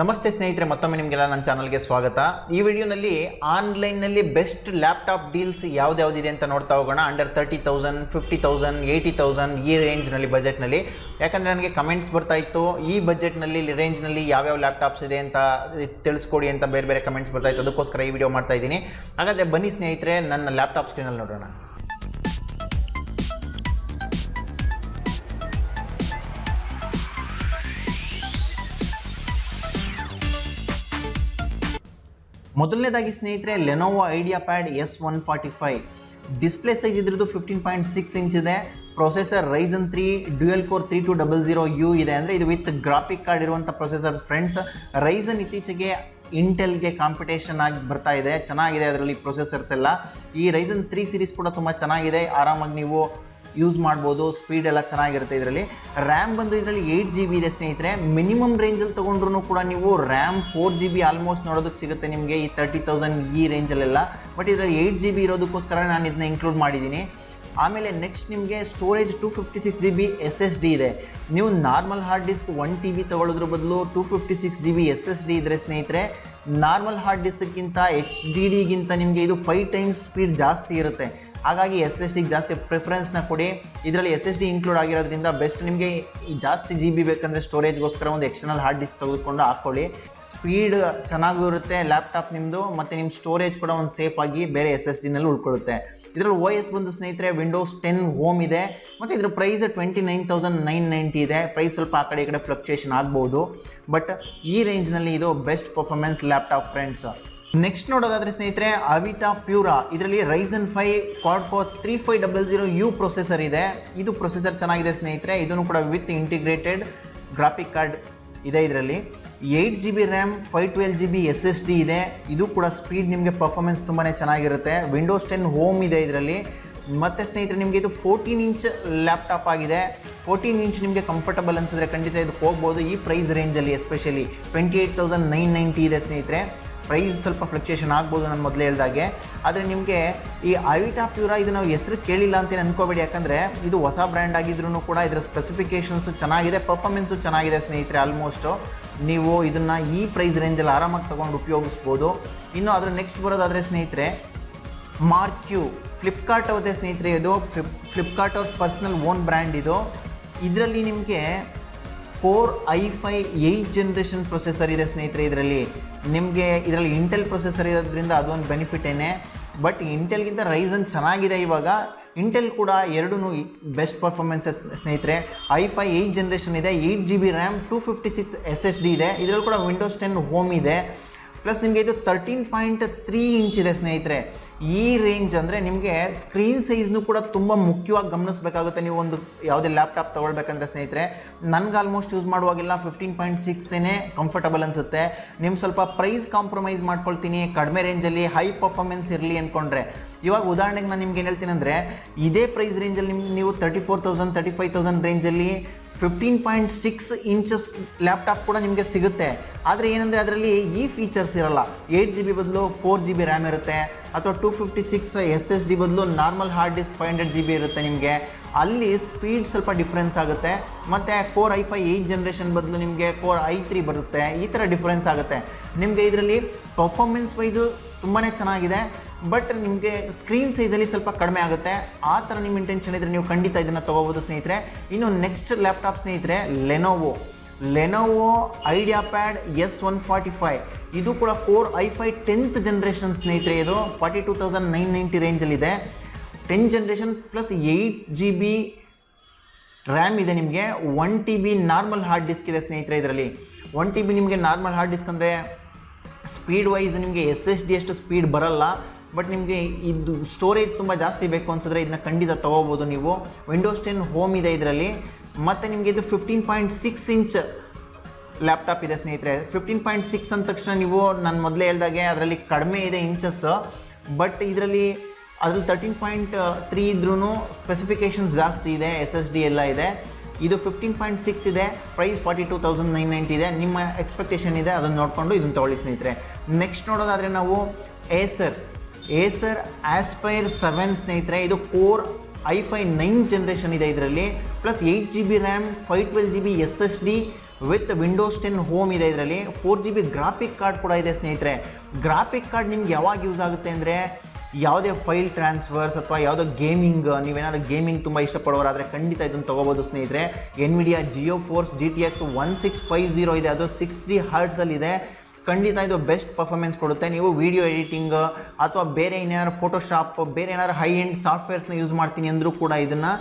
ನಮಸ್ತೆ ಸ್ನೇಹಿತರೆ, ಮತ್ತೊಮ್ಮೆ ನಿಮಗೆಲ್ಲ ನನ್ನ ಚಾನಲ್ಗೆ ಸ್ವಾಗತ. ಈ ವಿಡಿಯೋನಲ್ಲಿ ಆನ್ಲೈನ್ನಲ್ಲಿ ಬೆಸ್ಟ್ ಲ್ಯಾಪ್ಟಾಪ್ ಡೀಲ್ಸ್ ಯಾವ್ದ್ಯಾವ್ದಿದೆ ಅಂತ ನೋಡ್ತಾ ಹೋಗೋಣ. Under thirty thousand fifty thousand eighty thousand ಈ ರೇಂಜ್ನಲ್ಲಿ ಬಜೆಟ್ನಲ್ಲಿ ಯಾಕಂದರೆ ನನಗೆ ಕಮೆಂಟ್ಸ್ ಬರ್ತಾ ಇತ್ತು. ಈ ಬಜೆಟ್ನಲ್ಲಿ ರೇಂಜ್ನಲ್ಲಿ ಯಾವ್ಯಾವ ಲ್ಯಾಪ್ಟಾಪ್ಸ್ ಇದೆ ಅಂತ ತಿಳಿಸ್ಕೊಡಿ ಅಂತ ಬೇರೆ ಬೇರೆ ಕಮೆಂಟ್ಸ್ ಬರ್ತಾ ಇತ್ತು. ಅದಕ್ಕೋಸ್ಕರ ಈ ವಿಡಿಯೋ ಮಾಡ್ತಾ ಇದ್ದೀನಿ. ಹಾಗಾದರೆ ಬನ್ನಿ ಸ್ನೇಹಿತರೆ, ನನ್ನ ಲ್ಯಾಪ್ಟಾಪ್ ಸ್ಕ್ರೀನಲ್ಲಿ ನೋಡೋಣ. ಮೊದಲನೇದಾಗಿ ಸ್ನೇಹಿತರೆ Lenovo IdeaPad S one forty five display size ಇದ್ರದ್ದು ಫಿಫ್ಟೀನ್ ಪಾಯಿಂಟ್ ಸಿಕ್ಸ್ ಇಂಚ್ ಇದೆ. Processor Ryzen three dual core three two double zero U ಇದೆ. ಅಂದರೆ ಇದು ವಿತ್ ಗ್ರಾಫಿಕ್ ಕಾರ್ಡ್ ಇರುವಂಥ ಪ್ರೊಸೆಸರ್ ಫ್ರೆಂಡ್ಸ್ ರೈಸನ್ ಇತ್ತೀಚೆಗೆ ಇಂಟೆಲ್ಗೆ ಕಾಂಪಿಟೇಷನ್ ಆಗಿ ಬರ್ತಾ ಇದೆ. ಚೆನ್ನಾಗಿದೆ ಅದರಲ್ಲಿ ಪ್ರೊಸೆಸರ್ಸ್ ಎಲ್ಲ. ಈ ರೈಸನ್ ತ್ರೀ ಸೀರೀಸ್ ಕೂಡ ತುಂಬ ಚೆನ್ನಾಗಿದೆ. ಆರಾಮಾಗಿ ನೀವು ಯೂಸ್ ಮಾಡ್ಬೋದು ಸ್ಪೀಡ್ ಎಲ್ಲ ಚೆನ್ನಾಗಿರುತ್ತೆ ಇದರಲ್ಲಿ. ರ್ಯಾಮ್ ಬಂದು ಇದರಲ್ಲಿ ಏಯ್ಟ್ ಜಿ ಬಿ ಇದೆ ಸ್ನೇಹಿತರೆ. ಮಿನಿಮಮ್ ರೇಂಜಲ್ಲಿ ತೊಗೊಂಡ್ರು ಕೂಡ ನೀವು RAM four G B almost ನೋಡೋದಕ್ಕೆ ಸಿಗುತ್ತೆ ನಿಮಗೆ ಈ ತರ್ಟಿ ತೌಸಂಡ್ ಈ ರೇಂಜಲ್ಲೆಲ್ಲ ಬಟ್ ಇದರಲ್ಲಿ ಏಯ್ಟ್ ಜಿ ಬಿ ಇರೋದಕ್ಕೋಸ್ಕರ ನಾನು ಇದನ್ನ ಇನ್ಕ್ಲೂಡ್ ಮಾಡಿದ್ದೀನಿ. ಆಮೇಲೆ ನೆಕ್ಸ್ಟ್ ನಿಮಗೆ storage two fifty six G B S S D ಇದೆ. ನೀವು normal hard disk one T B ತೊಗೊಳ್ಳೋದ್ರ ಬದಲು two fifty six G B S S D ಇದ್ದರೆ ಸ್ನೇಹಿತರೆ ನಾರ್ಮಲ್ ಹಾರ್ಡ್ ಡಿಸ್ಕ್ಗಿಂತ ಎಚ್ ಡಿ ಡಿಗಿಂತ ನಿಮಗೆ ಇದು ಫೈವ್ ಟೈಮ್ಸ್ ಸ್ಪೀಡ್ ಜಾಸ್ತಿ ಇರುತ್ತೆ. ಹಾಗಾಗಿ ಎಸ್ ಎಸ್ ಡಿಗೆ ಜಾಸ್ತಿ ಪ್ರಿಫರೆನ್ಸ್ನ ಕೊಡಿ. ಇದರಲ್ಲಿ ಎಸ್ ಎಸ್ ಡಿ ಇನ್ಕ್ಲೂಡ್ ಆಗಿರೋದ್ರಿಂದ ಬೆಸ್ಟ್ ನಿಮಗೆ ಜಾಸ್ತಿ ಜಿ ಬಿ ಬೇಕಂದರೆ ಸ್ಟೋರೇಜ್ಗೋಸ್ಕರ ಒಂದು ಎಕ್ಸ್ಟರ್ನಲ್ ಹಾರ್ಡ್ ಡಿಸ್ಕ್ ತೆಗೆದುಕೊಂಡು ಹಾಕ್ಕೊಳ್ಳಿ. ಸ್ಪೀಡ್ ಚೆನ್ನಾಗೂ ಇರುತ್ತೆ ಲ್ಯಾಪ್ಟಾಪ್ ನಿಮ್ಮದು ಮತ್ತು ನಿಮ್ಮ ಸ್ಟೋರೇಜ್ ಕೂಡ ಒಂದು ಸೇಫ್ ಆಗಿ ಬೇರೆ ಎಸ್ ಎಸ್ ಡಿನಲ್ಲಿ ಉಳ್ಕೊಳ್ಳುತ್ತೆ. ಇದರಲ್ಲಿ ಓ ಎಸ್ ಬಂದು ಸ್ನೇಹಿತರೆ ವಿಂಡೋಸ್ ಟೆನ್ ಹೋಮ್ ಇದೆ, ಮತ್ತು ಇದರ price twenty nine thousand nine ninety ಇದೆ. ಪ್ರೈಸ್ ಸ್ವಲ್ಪ ಆ ಕಡೆ ಈ ಕಡೆ ಫ್ಲಕ್ಚುಯೇಷನ್ ಆಗ್ಬೋದು. ಬಟ್ ಈ ರೇಂಜ್ನಲ್ಲಿ ಇದು best performance laptop friends next ನೋಡೋದಾದ್ರೆ ಸ್ನೇಹಿತರೆ ಅವಿಟಾ ಪ್ಯೂರಾ ಇದರಲ್ಲಿ Ryzen five quad four three five double zero U processor ಇದೆ. ಇದು ಪ್ರೊಸೆಸರ್ ಚೆನ್ನಾಗಿದೆ ಸ್ನೇಹಿತರೆ. ಇದನ್ನು ಕೂಡ ವಿತ್ ಇಂಟಿಗ್ರೇಟೆಡ್ ಗ್ರಾಫಿಕ್ ಕಾರ್ಡ್ ಇದೆ ಇದರಲ್ಲಿ. Eight G B RAM five twelve G B S S D ಇದೆ. ಇದು ಕೂಡ ಸ್ಪೀಡ್ ನಿಮಗೆ ಪರ್ಫಾರ್ಮೆನ್ಸ್ ತುಂಬಾ ಚೆನ್ನಾಗಿರುತ್ತೆ. ವಿಂಡೋಸ್ ಟೆನ್ ಹೋಮ್ ಇದೆ ಇದರಲ್ಲಿ. ಮತ್ತು ಸ್ನೇಹಿತರೆ, ನಿಮಗೆ ಇದು ಫೋರ್ಟೀನ್ ಇಂಚ್ ಲ್ಯಾಪ್ಟಾಪ್ ಆಗಿದೆ. ಫೋರ್ಟೀನ್ ಇಂಚ್ ನಿಮಗೆ ಕಂಫರ್ಟಬಲ್ ಅನಿಸಿದ್ರೆ ಖಂಡಿತ ಇದು ಹೋಗ್ಬೋದು ಈ ಪ್ರೈಸ್ ರೇಂಜಲ್ಲಿ especially twenty eight thousand nine ninety ಇದೆ ಸ್ನೇಹಿತರೆ. ಪ್ರೈಸ್ ಸ್ವಲ್ಪ ಫ್ಲಕ್ಚುಯೇಷನ್ ಆಗ್ಬೋದು ನಾನು ಮೊದಲೇ ಹೇಳಿದಾಗೆ. ಆದರೆ ನಿಮಗೆ ಈ ಐವಿಟಾ ಪ್ಯೂರಾ ಇದು ನಾವು ಹೆಸರು ಕೇಳಿಲ್ಲ ಅಂತ ಅನ್ಕೋಬೇಡಿ, ಯಾಕಂದರೆ ಇದು ಹೊಸ ಬ್ರ್ಯಾಂಡ್ ಆಗಿದ್ರೂ ಕೂಡ ಇದರ ಸ್ಪೆಸಿಫಿಕೇಷನ್ಸು ಚೆನ್ನಾಗಿದೆ ಪರ್ಫಾರ್ಮೆನ್ಸು ಚೆನ್ನಾಗಿದೆ ಸ್ನೇಹಿತರೆ ಆಲ್ಮೋಸ್ಟು ನೀವು ಇದನ್ನು ಈ ಪ್ರೈಸ್ ರೇಂಜಲ್ಲಿ ಆರಾಮಾಗಿ ತೊಗೊಂಡು ಉಪಯೋಗಿಸ್ಬೋದು. ಇನ್ನು ಅದರ ನೆಕ್ಸ್ಟ್ ಬರೋದಾದರೆ ಸ್ನೇಹಿತರೆ ಮಾರ್ಕ್ಯೂ ಫ್ಲಿಪ್ಕಾರ್ಟ್ ಅವತ್ತೆ ಸ್ನೇಹಿತರೆ ಇದು ಫ್ಲಿಪ್ ಫ್ಲಿಪ್ಕಾರ್ಟ್ ಅವ್ರ ಪರ್ಸ್ನಲ್ ಓನ್ ಬ್ರ್ಯಾಂಡ್ ಇದು. ಇದರಲ್ಲಿ ನಿಮಗೆ four I five eight generation processor ಇದೆ ಸ್ನೇಹಿತರೆ ಇದರಲ್ಲಿ. ನಿಮಗೆ ಇದರಲ್ಲಿ ಇಂಟೆಲ್ ಪ್ರೊಸೆಸರ್ ಇರೋದ್ರಿಂದ ಅದೊಂದು ಬೆನಿಫಿಟ್ ಏನೇ ಬಟ್ ಇಂಟೆಲ್ಗಿಂತ ರೈಸನ್ ಚೆನ್ನಾಗಿದೆ ಇವಾಗ. ಇಂಟೆಲ್ ಕೂಡ ಎರಡೂ ಬೆಸ್ಟ್ ಪರ್ಫಾರ್ಮೆನ್ಸಸ್ ಸ್ನೇಹಿತರೆ. ಐ ಫೈ ಏಯ್ಟ್ ಜನ್ರೇಷನ್ ಇದೆ eight G B RAM two fifty six S S D ಇದೆ. ಇದರಲ್ಲಿ ಕೂಡ ವಿಂಡೋಸ್ ಟೆನ್ ಹೋಮ್ ಇದೆ. ಪ್ಲಸ್ ನಿಮಗೆ ಇದು ತರ್ಟೀನ್ ಪಾಯಿಂಟ್ ತ್ರೀ ಇಂಚ್ ಇದೆ, ಸ್ನೇಹಿತರೆ. ಈ ರೇಂಜ್ ಅಂದರೆ ನಿಮಗೆ ಸ್ಕ್ರೀನ್ ಸೈಜ್ನು ಕೂಡ ತುಂಬ ಮುಖ್ಯವಾಗಿ ಗಮನಿಸಬೇಕಾಗುತ್ತೆ. ನೀವು ಒಂದು ಯಾವುದೇ ಲ್ಯಾಪ್ಟಾಪ್ ತೊಗೊಳ್ಬೇಕಂದ್ರೆ ಸ್ನೇಹಿತರೆ, ನನಗೆ ಆಲ್ಮೋಸ್ಟ್ ಯೂಸ್ ಮಾಡುವಾಗೆಲ್ಲ ಫಿಫ್ಟೀನ್ ಪಾಯಿಂಟ್ ಸಿಕ್ಸೇ ಕಂಫರ್ಟಬಲ್ ಅನಿಸುತ್ತೆ. ನಿಮ್ಮ ಸ್ವಲ್ಪ ಪ್ರೈಸ್ ಕಾಂಪ್ರಮೈಸ್ ಮಾಡ್ಕೊಳ್ತೀನಿ. ಕಡಿಮೆ ರೇಂಜಲ್ಲಿ ಹೈ ಪರ್ಫಾರ್ಮೆನ್ಸ್ ಇರಲಿ ಅಂದ್ಕೊಂಡ್ರೆ ಇವಾಗ ಉದಾಹರಣೆಗೆ ನಾನು ನಿಮ್ಗೆ ಏನು ಹೇಳ್ತೀನಿ ಅಂದರೆ ಇದೇ ಪ್ರೈಸ್ ರೇಂಜಲ್ಲಿ ನಿಮ್ಗೆ ನೀವು thirty four thousand thirty five thousand ರೇಂಜಲ್ಲಿ fifteen point six inches laptop ಕೂಡ ನಿಮಗೆ ಸಿಗುತ್ತೆ. ಆದರೆ ಏನಂದರೆ ಅದರಲ್ಲಿ ಈ ಫೀಚರ್ಸ್ ಇರಲ್ಲ. ಏಯ್ಟ್ ಜಿ ಬಿ ಬದಲು ಫೋರ್ ಜಿ ಬಿ ರ್ಯಾಮ್ ಇರುತ್ತೆ. ಅಥವಾ two fifty six S S D ಬದಲು normal hard disk five hundred G B ಇರುತ್ತೆ ನಿಮಗೆ. ಅಲ್ಲಿ ಸ್ಪೀಡ್ ಸ್ವಲ್ಪ ಡಿಫ್ರೆನ್ಸ್ ಆಗುತ್ತೆ. ಮತ್ತು core I five eight generation ಬದಲು ನಿಮಗೆ ಕೋರ್ ಐ ತ್ರೀ ಬರುತ್ತೆ. ಈ ಥರ ಡಿಫ್ರೆನ್ಸ್ ಆಗುತ್ತೆ. ನಿಮಗೆ ಇದರಲ್ಲಿ ಪರ್ಫಾರ್ಮೆನ್ಸ್ ವೈಸು ತುಂಬಾ ಚೆನ್ನಾಗಿದೆ. ಬಟ್ ನಿಮಗೆ ಸ್ಕ್ರೀನ್ ಸೈಜಲ್ಲಿ ಸ್ವಲ್ಪ ಕಡಿಮೆ ಆಗುತ್ತೆ. ಆ ಥರ ನಿಮ್ಮ ಇಂಟೆನ್ಷನ್ ಇದ್ದರೆ ನೀವು ಖಂಡಿತ ಇದನ್ನು ತೊಗೋಬೋದು ಸ್ನೇಹಿತರೆ. ಇನ್ನು ನೆಕ್ಸ್ಟ್ ಲ್ಯಾಪ್ಟಾಪ್ ಸ್ನೇಹಿತರೆ Lenovo Lenovo IdeaPad S one forty five ಇದು ಕೂಡ four I five tenth generation ಸ್ನೇಹಿತರೆ ಇದು. Forty two thousand nine ninety ರೇಂಜಲ್ಲಿದೆ ten generation plus eight G B RAM ಇದೆ ನಿಮಗೆ. One T B normal hard disk ಇದೆ ಸ್ನೇಹಿತರೆ ಇದರಲ್ಲಿ. ಒನ್ ಟಿ ಬಿ ನಿಮಗೆ ನಾರ್ಮಲ್ ಹಾರ್ಡ್ ಡಿಸ್ಕ್ ಅಂದರೆ ಸ್ಪೀಡ್ ವೈಸ್ ನಿಮಗೆ ಎಸ್ ಎಸ್ ಡಿ ಅಷ್ಟು ಸ್ಪೀಡ್ ಬರಲ್ಲ. ಬಟ್ ನಿಮಗೆ ಇದು ಸ್ಟೋರೇಜ್ ತುಂಬ ಜಾಸ್ತಿ ಬೇಕು ಅನ್ಸಿದ್ರೆ ಇದನ್ನ ಖಂಡಿತ ತೊಗೋಬೋದು ನೀವು. ವಿಂಡೋಸ್ ಟೆನ್ ಹೋಮ್ ಇದೆ ಇದರಲ್ಲಿ. ಮತ್ತು ನಿಮಗೆ ಇದು fifteen point six inch laptop ಇದೆ ಸ್ನೇಹಿತರೆ. ಫಿಫ್ಟೀನ್ ಪಾಯಿಂಟ್ ಸಿಕ್ಸ್ ಅಂದ ತಕ್ಷಣ ನೀವು ನಾನು ಮೊದಲೇ ಹೇಳ್ದಾಗೆ ಅದರಲ್ಲಿ ಕಡಿಮೆ ಇದೆ ಇಂಚಸ್ ಬಟ್ ಇದರಲ್ಲಿ ಅದ್ರಲ್ಲಿ ತರ್ಟೀನ್ ಪಾಯಿಂಟ್ ತ್ರೀ ಇದ್ರೂ ಸ್ಪೆಸಿಫಿಕೇಷನ್ಸ್ ಜಾಸ್ತಿ ಇದೆ ಎಸ್ ಎಸ್ ಡಿ ಎಲ್ಲ ಇದೆ. ಇದು ಫಿಫ್ಟೀನ್ ಪಾಯಿಂಟ್ ಸಿಕ್ಸ್ ಇದೆ price forty two thousand nine ninety ಇದೆ. ನಿಮ್ಮ ಎಕ್ಸ್ಪೆಕ್ಟೇಷನ್ ಇದೆ, ಅದನ್ನು ನೋಡಿಕೊಂಡು ಇದನ್ನು ತೊಗೊಳ್ಳಿ ಸ್ನೇಹಿತರೆ. ನೆಕ್ಸ್ಟ್ ನೋಡೋದಾದರೆ ನಾವು ಏಸರ್ ಏಸರ್ ಆಸ್ಪೈರ್ ಸೆವೆನ್ ಸ್ನೇಹಿತರೆ, ಇದು core I five nine generation ಇದೆ ಇದರಲ್ಲಿ. Plus eight G B RAM five twelve G B S S D with Windows ten home ಇದೆ ಇದರಲ್ಲಿ. Four G B graphic card ಕೂಡ ಇದೆ, ಸ್ನೇಹಿತರೆ. ಗ್ರಾಫಿಕ್ ಕಾರ್ಡ್ ನಿಮ್ಗೆ ಯಾವಾಗ ಯೂಸ್ ಆಗುತ್ತೆ ಅಂದರೆ ಯಾವುದೇ ಫೈಲ್ ಟ್ರಾನ್ಸ್ಫರ್ಸ್ ಅಥವಾ ಯಾವುದೋ ಗೇಮಿಂಗ್ ನೀವೇನಾದ್ರು ಗೇಮಿಂಗ್ ತುಂಬ ಇಷ್ಟಪಡೋರಾದರೆ ಖಂಡಿತ ಇದನ್ನು ತೊಗೋಬೋದು, ಸ್ನೇಹಿತರೆ. Nvidia GeForce G T X one six five zero ಇದೆ. ಅದು ಸಿಕ್ಸ್ ಡಿ ಹರ್ಟ್ಸಲ್ಲಿದೆ ಖಂಡಿತ ಇದು ಬೆಸ್ಟ್ ಪರ್ಫಾರ್ಮೆನ್ಸ್ ಕೊಡುತ್ತೆ. ನೀವು ವಿಡಿಯೋ ಎಡಿಟಿಂಗ್ ಅಥವಾ ಬೇರೆ ಏನಾದ್ರು ಫೋಟೋಶಾಪ್ ಬೇರೆ ಏನಾದ್ರು ಹೈ ಎಂಡ್ ಸಾಫ್ಟ್ವೇರ್ಸ್ನ ಯೂಸ್ ಮಾಡ್ತೀನಿ ಅಂದರೂ ಕೂಡ ಇದನ್ನು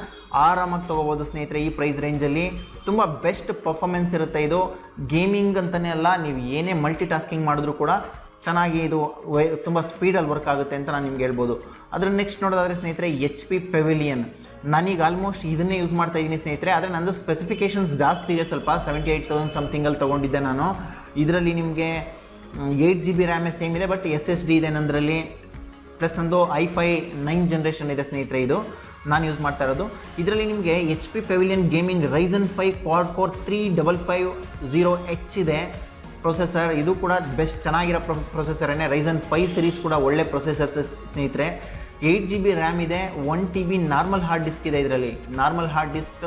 ಆರಾಮಾಗಿ ತೊಗೋಬೋದು ಸ್ನೇಹಿತರೆ ಈ ಪ್ರೈಸ್ ರೇಂಜಲ್ಲಿ ತುಂಬ ಬೆಸ್ಟ್ ಪರ್ಫಾರ್ಮೆನ್ಸ್ ಇರುತ್ತೆ ಇದು. ಗೇಮಿಂಗ್ ಅಂತಲೇ ಅಲ್ಲ, ನೀವು ಏನೇ ಮಲ್ಟಿ ಟಾಸ್ಕಿಂಗ್ ಮಾಡಿದ್ರೂ ಕೂಡ ಚೆನ್ನಾಗಿ ಇದು ವೈ, ತುಂಬ ಸ್ಪೀಡಲ್ಲಿ ವರ್ಕ್ ಆಗುತ್ತೆ ಅಂತ ನಾನು ನಿಮ್ಗೆ ಹೇಳ್ಬೋದು. ಅದ್ರ ನೆಕ್ಸ್ಟ್ ನೋಡೋದಾದರೆ ಸ್ನೇಹಿತರೆ ಎಚ್ ಪಿ ಪೆವಿಲಿಯನ್ ನಾನೀಗ ಆಲ್ಮೋಸ್ಟ್ ಇದನ್ನೇ ಯೂಸ್ ಮಾಡ್ತಾ ಇದ್ದೀನಿ ಸ್ನೇಹಿತರೆ, ಆದರೆ ನಂದು ಸ್ಪೆಸಿಫಿಕೇಷನ್ಸ್ ಜಾಸ್ತಿ ಇದೆ ಸ್ವಲ್ಪ ಸೆವೆಂಟಿ ಏಯ್ಟ್ ತೌಸಂಡ್ ಸಮಥಿಂಗಲ್ಲಿ ತೊಗೊಂಡಿದ್ದೆ ನಾನು. ಇದರಲ್ಲಿ ನಿಮಗೆ ಏಯ್ಟ್ ಜಿ ಬಿ ರ್ಯಾಮೇ ಸೇಮ್ ಇದೆ ಬಟ್ ಎಸ್ ಎಸ್ ಡಿ ಇದೆ ನಂದರಲ್ಲಿ. ಪ್ಲಸ್ ನಂದು ಐ ಫೈ ನೈನ್ ಜನ್ರೇಷನ್ ಇದೆ ಸ್ನೇಹಿತರೆ ಇದು. ನಾನು ಯೂಸ್ ಮಾಡ್ತಾ ಇರೋದು. ಇದರಲ್ಲಿ ನಿಮಗೆ H P Pavilion gaming Ryzen five quad core three double five zero H ಇದೆ. ಪ್ರೊಸೆಸರ್ ಇದು ಕೂಡ ಬೆಸ್ಟ್ ಚೆನ್ನಾಗಿರೋ ಪ್ರೊ ಪ್ರೊಸೆಸರನ್ನೇ ರೈಸನ್ ಫೈವ್ ಸಿರೀಸ್ ಕೂಡ ಒಳ್ಳೆ ಪ್ರೊಸೆಸರ್ಸ್ ಸ್ನೇಹಿತರೆ. ಏಯ್ಟ್ ಜಿ ಬಿ ರ್ಯಾಮ್ ಇದೆ one T B normal hard disk ಇದೆ ಇದರಲ್ಲಿ. ನಾರ್ಮಲ್ ಹಾರ್ಡ್ ಡಿಸ್ಕ್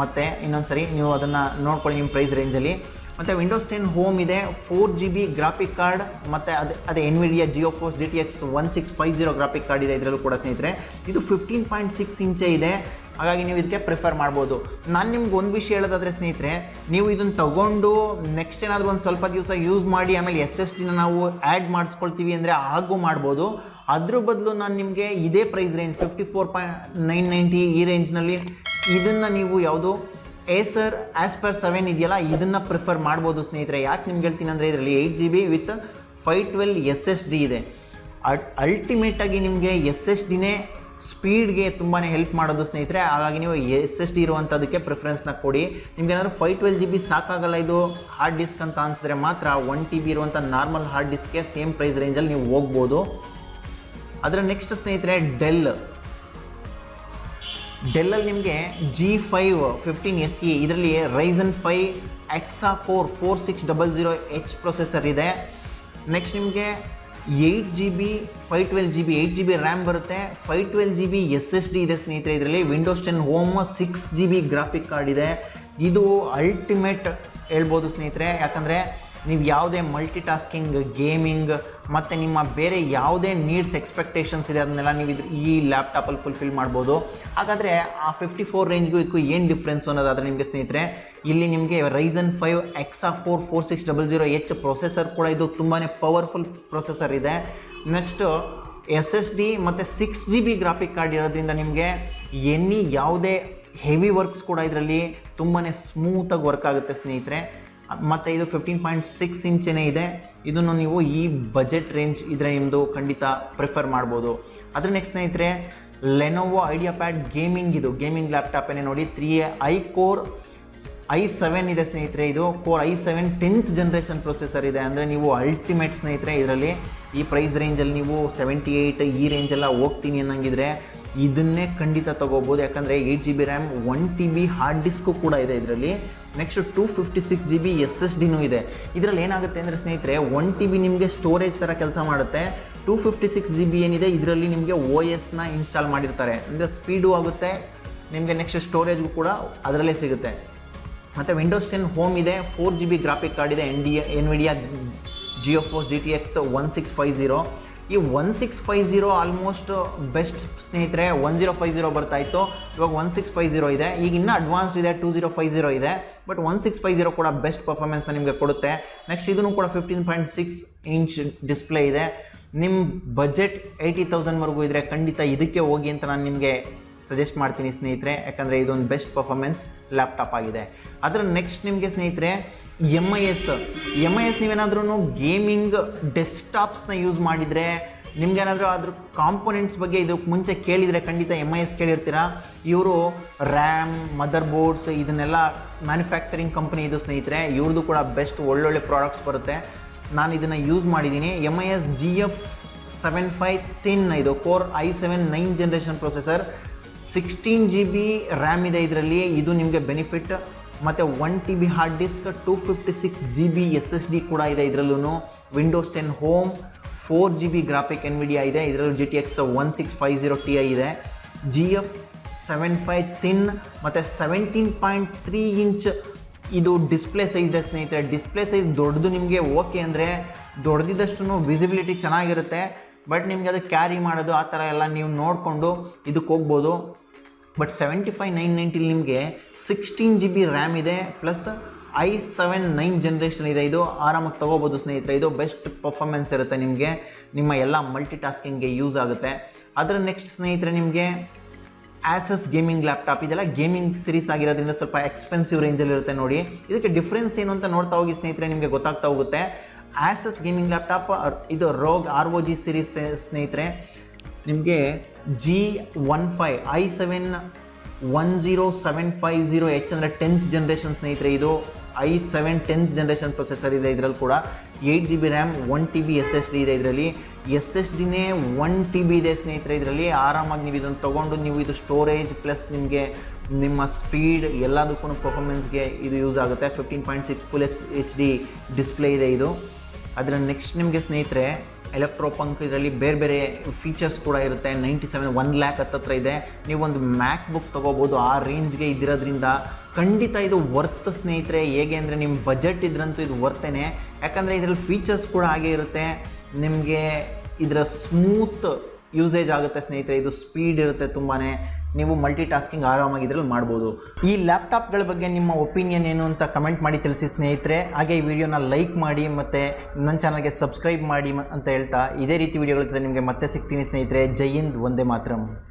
ಮತ್ತು ಇನ್ನೊಂದು ಸರಿ ನೀವು ಅದನ್ನು ನೋಡ್ಕೊಳ್ಳಿ ನಿಮ್ಮ ಪ್ರೈಸ್ ರೇಂಜಲ್ಲಿ ಮತ್ತು ವಿಂಡೋಸ್ ಟೆನ್ ಹೋಮ್ ಇದೆ four G B graphic card ಮತ್ತು ಅದೇ ಅದೇ Nvidia GeForce D T X one six five zero graphic card ಇದೆ ಇದರಲ್ಲೂ ಕೂಡ ಸ್ನೇಹಿತರೆ. ಇದು ಫಿಫ್ಟೀನ್ ಪಾಯಿಂಟ್ ಸಿಕ್ಸ್ ಇಂಚೆ ಇದೆ. ಹಾಗಾಗಿ ನೀವು ಇದಕ್ಕೆ ಪ್ರಿಫರ್ ಮಾಡ್ಬೋದು. ನಾನು ನಿಮ್ಗೆ ಒಂದು ವಿಷಯ ಹೇಳೋದಾದರೆ ಸ್ನೇಹಿತರೆ, ನೀವು ಇದನ್ನು ತಗೊಂಡು ನೆಕ್ಸ್ಟ್ ಏನಾದರೂ ಒಂದು ಸ್ವಲ್ಪ ದಿವಸ ಯೂಸ್ ಮಾಡಿ, ಆಮೇಲೆ ಎಸ್ ಎಸ್ ಟಿನ ನಾವು ಆ್ಯಡ್ ಮಾಡಿಸ್ಕೊಳ್ತೀವಿ ಅಂದರೆ ಹಾಗೂ ಮಾಡ್ಬೋದು. ಅದ್ರ ಬದಲು ನಾನು ನಿಮಗೆ ಇದೇ price range fifty four point nine ninety ಈ ರೇಂಜ್ನಲ್ಲಿ ಇದನ್ನು ನೀವು ಯಾವುದು ಏಸರ್ ಆ್ಯಸ್ ಪರ್ ಸೆವೆನ್ ಇದೆಯಲ್ಲ, ಇದನ್ನು ಪ್ರಿಫರ್ ಮಾಡ್ಬೋದು ಸ್ನೇಹಿತರೆ. ಯಾಕೆ ನಿಮ್ಗೆ ಹೇಳ್ತೀನಿ ಅಂದರೆ ಇದರಲ್ಲಿ eight G B with five twelve S S D ಇದೆ. ಅಲ್ಟಿಮೇಟಾಗಿ ನಿಮಗೆ ಎಸ್ ಎಸ್ ಡಿನೇ ಸ್ಪೀಡ್ಗೆ ತುಂಬಾ ಹೆಲ್ಪ್ ಮಾಡೋದು ಸ್ನೇಹಿತರೆ. ಹಾಗಾಗಿ ನೀವು ಎಸ್ ಎಸ್ ಡಿ ಇರುವಂಥದ್ದಕ್ಕೆ ಪ್ರಿಫರೆನ್ಸ್ನ ಕೊಡಿ. ನಿಮ್ಗೆ ಏನಾದರೂ ಫೈವ್ ಟ್ವೆಲ್ ಜಿ ಬಿ ಸಾಕಾಗಲ್ಲ ಇದು? ಹಾರ್ಡ್ ಡಿಸ್ಕ್ ಅಂತ ಅನಿಸಿದ್ರೆ ಮಾತ್ರ ಒನ್ ಟಿ ಬಿ ಇರುವಂಥ ನಾರ್ಮಲ್ ಹಾರ್ಡ್ ಡಿಸ್ಕ್ಗೆ ಸೇಮ್ ಪ್ರೈಸ್ ರೇಂಜಲ್ಲಿ ನೀವು ಹೋಗ್ಬೋದು. ಅದರ ನೆಕ್ಸ್ಟ್ ಸ್ನೇಹಿತರೆ ಡೆಲ್ ಡೆಲ್ಲಲ್ಲಿ ನಿಮಗೆ G five fifteen S E ಇದರಲ್ಲಿ Ryzen five hexa four four six double zero H processor ಇದೆ. ನೆಕ್ಸ್ಟ್ ನಿಮಗೆ eight G B five twelve G B eight G B RAM ಬರುತ್ತೆ. Five twelve G B S S D ಇದೆ ಸ್ನೇಹಿತರೆ, ಇದರಲ್ಲಿ Windows ten home six G B graphic card ಇದೆ. ಇದು ultimate ಹೇಳ್ಬೋದು ಸ್ನೇಹಿತರೆ, ಯಾಕಂದರೆ ನೀವು ಯಾವುದೇ ಮಲ್ಟಿ ಟಾಸ್ಕಿಂಗ್ ಗೇಮಿಂಗ್ ಮತ್ತು ನಿಮ್ಮ ಬೇರೆ ಯಾವುದೇ ನೀಡ್ಸ್ ಎಕ್ಸ್ಪೆಕ್ಟೇಷನ್ಸ್ ಇದೆ, ಅದನ್ನೆಲ್ಲ ನೀವು ಇದ್ರ ಈ ಲ್ಯಾಪ್ಟಾಪಲ್ಲಿ ಫುಲ್ಫಿಲ್ ಮಾಡ್ಬೋದು. ಹಾಗಾದರೆ ಆ ಫಿಫ್ಟಿ ಫೋರ್ ರೇಂಜ್ಗೂ ಇದಕ್ಕೂ ಏನು ಡಿಫ್ರೆನ್ಸ್ ಅನ್ನೋದಾದರೆ ನಿಮಗೆ ಸ್ನೇಹಿತರೆ, ಇಲ್ಲಿ ನಿಮಗೆ Ryzen five hexa four four six double zero H processor ಕೂಡ ಇದು ತುಂಬಾ ಪವರ್ಫುಲ್ ಪ್ರೊಸೆಸರ್ ಇದೆ. ನೆಕ್ಸ್ಟು ಎಸ್ ಎಸ್ ಡಿ ಮತ್ತು six G B graphic card ಇರೋದ್ರಿಂದ ನಿಮಗೆ ಎನಿ ಯಾವುದೇ ಹೆವಿ ವರ್ಕ್ಸ್ ಕೂಡ ಇದರಲ್ಲಿ ತುಂಬಾ ಸ್ಮೂತಾಗಿ ವರ್ಕ್ ಆಗುತ್ತೆ ಸ್ನೇಹಿತರೆ. ಮತ್ತು ಇದು ಫಿಫ್ಟೀನ್ ಪಾಯಿಂಟ್ ಸಿಕ್ಸ್ ಇಂಚನೇ ಇದೆ. ಇದನ್ನು ನೀವು ಈ ಬಜೆಟ್ ರೇಂಜ್ ಇದ್ರೆ ನಿಮ್ಮದು ಖಂಡಿತ ಪ್ರಿಫರ್ ಮಾಡ್ಬೋದು. ಅದ್ರ ನೆಕ್ಸ್ಟ್ ಸ್ನೇಹಿತರೆ ಲೆನೋವೋ ಐಡಿಯಾ ಪ್ಯಾಡ್ ಗೇಮಿಂಗ್ ಇದು ಗೇಮಿಂಗ್ ಲ್ಯಾಪ್ಟಾಪೇನೆ ನೋಡಿ three I core I seven ಇದೆ ಸ್ನೇಹಿತರೆ ಇದು. Core I seven tenth generation processor ಇದೆ. ಅಂದರೆ ನೀವು ಅಲ್ಟಿಮೇಟ್ ಸ್ನೇಹಿತರೆ, ಇದರಲ್ಲಿ ಈ ಪ್ರೈಸ್ ರೇಂಜಲ್ಲಿ ನೀವು ಸೆವೆಂಟಿ ಏಯ್ಟ್ ಈ ರೇಂಜೆಲ್ಲ ಹೋಗ್ತೀನಿ ಅನ್ನಂಗಿದ್ರೆ ಇದನ್ನೇ ಖಂಡಿತ ತೊಗೋಬೋದು. ಯಾಕಂದರೆ eight G B RAM one T B hard disk ಕೂಡ ಇದೆ ಇದರಲ್ಲಿ. Next two fifty six G B S S ಡಿನೂ ಇದೆ. ಇದರಲ್ಲಿ ಏನಾಗುತ್ತೆ ಅಂದರೆ ಸ್ನೇಹಿತರೆ ಒನ್ ಟಿ ಬಿ ನಿಮಗೆ ಸ್ಟೋರೇಜ್ ಥರ ಕೆಲಸ ಮಾಡುತ್ತೆ. Two fifty six G B ಏನಿದೆ, ಇದರಲ್ಲಿ ನಿಮಗೆ ಓ ಎಸ್ನ ಇನ್ಸ್ಟಾಲ್ ಮಾಡಿರ್ತಾರೆ. ಅಂದರೆ ಸ್ಪೀಡು ಆಗುತ್ತೆ, ನಿಮಗೆ ನೆಕ್ಸ್ಟ್ ಸ್ಟೋರೇಜ್ಗೂ ಕೂಡ ಅದರಲ್ಲೇ ಸಿಗುತ್ತೆ. ಮತ್ತು ವಿಂಡೋಸ್ ಟೆನ್ ಹೋಮ್ ಇದೆ four G B graphic card ಇದೆ N D Nvidia GeForce G T X one six five zero ಈ one six five zero almost best ಸ್ನೇಹಿತರೆ ಒನ್ ಜೀರೋ ಫೈ ಜೀರೋ ಬರ್ತಾ ಇತ್ತು ಇವಾಗ ಒನ್ ಸಿಕ್ಸ್ ಫೈ ಝೀರೋ ಇದೆ. ಈಗ ಇನ್ನೂ ಅಡ್ವಾನ್ಸ್ಡ್ ಇದೆ ಟೂ ಜೀರೋ ಫೈವ್ ಜೀರೋ ಇದೆ. But one six five zero ಕೂಡ ಬೆಸ್ಟ್ ಪರ್ಫಾರ್ಮೆನ್ಸ್ನ ನಿಮಗೆ ಕೊಡುತ್ತೆ. ನೆಕ್ಸ್ಟ್ ಇದನ್ನು ಕೂಡ fifteen point six inch display ಇದೆ. ನಿಮ್ಮ ಬಜೆಟ್ ಏಯ್ಟಿ ತೌಸಂಡ್ವರೆಗೂ ಇದ್ದರೆ ಖಂಡಿತ ಇದಕ್ಕೆ ಹೋಗಿ ಅಂತ ನಾನು ನಿಮಗೆ ಸಜೆಸ್ಟ್ ಮಾಡ್ತೀನಿ ಸ್ನೇಹಿತರೆ. ಯಾಕಂದರೆ ಇದೊಂದು ಬೆಸ್ಟ್ ಪರ್ಫಾರ್ಮೆನ್ಸ್ ಲ್ಯಾಪ್ಟಾಪ್ ಆಗಿದೆ. ಅದರ ನೆಕ್ಸ್ಟ್ ನಿಮಗೆ ಸ್ನೇಹಿತರೆ M I S M I S ನೀವೇನಾದ್ರೂ ಗೇಮಿಂಗ್ ಡೆಸ್ಕ್ಟಾಪ್ಸ್ನ ಯೂಸ್ ಮಾಡಿದರೆ ನಿಮ್ಗೇನಾದರೂ ಅದ್ರ ಕಾಂಪೊನೆಂಟ್ಸ್ ಬಗ್ಗೆ ಇದಕ್ಕೆ ಮುಂಚೆ ಕೇಳಿದರೆ ಖಂಡಿತ ಎಂ ಐ ಎಸ್ ಕೇಳಿರ್ತೀರ? ಇವರು ರ್ಯಾಮ್ ಮದರ್ ಬೋರ್ಡ್ಸ್ ಇದನ್ನೆಲ್ಲ ಮ್ಯಾನುಫ್ಯಾಕ್ಚರಿಂಗ್ ಕಂಪ್ನಿ ಇದು ಸ್ನೇಹಿತರೆ ಇವ್ರದ್ದು ಕೂಡ ಬೆಸ್ಟ್ ಒಳ್ಳೊಳ್ಳೆ ಪ್ರಾಡಕ್ಟ್ಸ್ ಬರುತ್ತೆ. ನಾನು ಇದನ್ನು ಯೂಸ್ ಮಾಡಿದ್ದೀನಿ M I S G F seven five thin ಇದು core I seven nine generation processor sixteen G B RAM ಇದೆ ಇದರಲ್ಲಿ. ಇದು ನಿಮಗೆ ಬೆನಿಫಿಟ್ ಮತ್ತು one T B hard disk two fifty six G B S S D ಕೂಡ ಇದೆ ಇದರಲ್ಲೂ Windows ten home four G B graphic Nvidia ಇದೆ. ಇದರಲ್ಲೂ G T X one six five zero T I ಇದೆ. G F seven five thin ಮತ್ತು seventeen point three inch ಇದು display size ಇದೆ ಸ್ನೇಹಿತರೆ. ಡಿಸ್ಪ್ಲೇ ಸೈಜ್ ದೊಡ್ಡದು ನಿಮಗೆ ಓಕೆ ಅಂದರೆ ದೊಡ್ಡದಿದ್ದಷ್ಟು ವಿಸಿಬಿಲಿಟಿ ಚೆನ್ನಾಗಿರುತ್ತೆ. ಬಟ್ ನಿಮಗೆ ಅದು ಕ್ಯಾರಿ ಮಾಡೋದು, ಆ ಥರ ಎಲ್ಲ ನೀವು ನೋಡಿಕೊಂಡು ಇದಕ್ಕೆ ಹೋಗ್ಬೋದು. ಬಟ್ ಸೆವೆಂಟಿ ಫೈವ್ ನೈನ್ ನೈಂಟಿಲಿ ನಿಮಗೆ ಸಿಕ್ಸ್ಟೀನ್ ಜಿ ಬಿ ರ್ಯಾಮ್ ಇದೆ plus I seven nine generation ಇದೆ. ಇದು ಆರಾಮಾಗಿ ತೊಗೋಬೋದು ಸ್ನೇಹಿತರೆ. ಇದು ಬೆಸ್ಟ್ ಪರ್ಫಾರ್ಮೆನ್ಸ್ ಇರುತ್ತೆ ನಿಮಗೆ. ನಿಮ್ಮ ಎಲ್ಲ ಮಲ್ಟಿ ಟಾಸ್ಕಿಂಗ್ಗೆ ಯೂಸ್ ಆಗುತ್ತೆ. ಅದರ ನೆಕ್ಸ್ಟ್ ಸ್ನೇಹಿತರೆ ನಿಮಗೆ ಆಸಸ್ ಗೇಮಿಂಗ್ ಲ್ಯಾಪ್ಟಾಪ್ ಇದೆಲ್ಲ ಗೇಮಿಂಗ್ ಸಿರೀಸ್ ಆಗಿರೋದ್ರಿಂದ ಸ್ವಲ್ಪ ಎಕ್ಸ್ಪೆನ್ಸಿವ್ ರೇಂಜಲ್ಲಿ ಇರುತ್ತೆ ನೋಡಿ. ಇದಕ್ಕೆ ಡಿಫ್ರೆನ್ಸ್ ಏನು ಅಂತ ನೋಡ್ತಾ ಹೋಗಿ ಸ್ನೇಹಿತರೆ, ನಿಮಗೆ ಗೊತ್ತಾಗ್ತಾ ಹೋಗುತ್ತೆ. ಆಸಸ್ ಗೇಮಿಂಗ್ ಲ್ಯಾಪ್ಟಾಪ್ ಇದು ರೋಗ್ ಆರ್ ಒ ಜಿ ಸಿರೀಸ್ ಸ್ನೇಹಿತರೆ. ನಿಮಗೆ G one five I seven one zero seven five zero H ಅಂದರೆ ಟೆಂತ್ ಜನ್ರೇಷನ್ ಸ್ನೇಹಿತರೆ, ಇದು I seven tenth generation processor ಇದೆ ಇದರಲ್ಲಿ ಕೂಡ. Eight G B RAM one T B S S D ಇದೆ ಇದರಲ್ಲಿ. ಎಸ್ ಎಸ್ ಡಿನೇ ಒನ್ ಟಿ ಬಿ ಇದೆ ಸ್ನೇಹಿತರೆ ಇದರಲ್ಲಿ. ಆರಾಮಾಗಿ ನೀವು ಇದನ್ನು ತೊಗೊಂಡು ನೀವು ಇದು ಸ್ಟೋರೇಜ್ ಪ್ಲಸ್ ನಿಮಗೆ ನಿಮ್ಮ ಸ್ಪೀಡ್ ಎಲ್ಲದಕ್ಕೂ ಪರ್ಫಾರ್ಮೆನ್ಸ್ಗೆ ಇದು ಯೂಸ್ ಆಗುತ್ತೆ. Fifteen point six full S H D display ಇದೆ ಇದು. ಅದರ ನೆಕ್ಸ್ಟ್ ನಿಮಗೆ ಸ್ನೇಹಿತರೆ ಎಲೆಕ್ಟ್ರೋಪಂಕ್ ಇದರಲ್ಲಿ ಬೇರೆ ಬೇರೆ ಫೀಚರ್ಸ್ ಕೂಡ ಇರುತ್ತೆ. ನೈಂಟಿ ಸೆವೆನ್ ಒನ್ ಲ್ಯಾಕ್ ಹತ್ತತ್ರ ಇದೆ. ನೀವು ಒಂದು ಮ್ಯಾಕ್ ಬುಕ್ ತೊಗೋಬೋದು, ಆ ರೇಂಜ್ಗೆ ಇದ್ದಿರೋದ್ರಿಂದ ಖಂಡಿತ ಇದು ವರ್ತ್ ಸ್ನೇಹಿತರೆ. ಹೇಗೆ ಅಂದರೆ ನಿಮ್ಮ ಬಜೆಟ್ ಇದ್ರಂತೂ ಇದು ವರ್ತೇನೆ ಯಾಕಂದರೆ ಇದರಲ್ಲಿ ಫೀಚರ್ಸ್ ಕೂಡ ಹಾಗೆ ಇರುತ್ತೆ. ನಿಮಗೆ ಇದರ ಸ್ಮೂತ್ ಯೂಸೇಜ್ ಆಗುತ್ತೆ ಸ್ನೇಹಿತರೆ. ಇದು ಸ್ಪೀಡ್ ಇರುತ್ತೆ ತುಂಬಾ ನೀವು ಮಲ್ಟಿ ಟಾಸ್ಕಿಂಗ್ ಆರಾಮಾಗಿ ಇದರಲ್ಲಿ ಮಾಡ್ಬೋದು. ಈ ಲ್ಯಾಪ್ಟಾಪ್ಗಳ ಬಗ್ಗೆ ನಿಮ್ಮ ಒಪಿನಿಯನ್ ಏನು ಅಂತ ಕಮೆಂಟ್ ಮಾಡಿ ತಿಳಿಸಿ ಸ್ನೇಹಿತರೆ. ಹಾಗೆ ಈ ವಿಡಿಯೋನ ಲೈಕ್ ಮಾಡಿ ಮತ್ತು ನನ್ನ ಚಾನಲ್ಗೆ ಸಬ್ಸ್ಕ್ರೈಬ್ ಮಾಡಿ ಅಂತ ಹೇಳ್ತಾ ಇದೇ ರೀತಿ ವಿಡಿಯೋಗಳ ನಿಮಗೆ ಮತ್ತೆ ಸಿಗ್ತೀನಿ ಸ್ನೇಹಿತರೆ. ಜೈ ಹಿಂದ್ ಒಂದೇ ಮಾತ್ರಂ.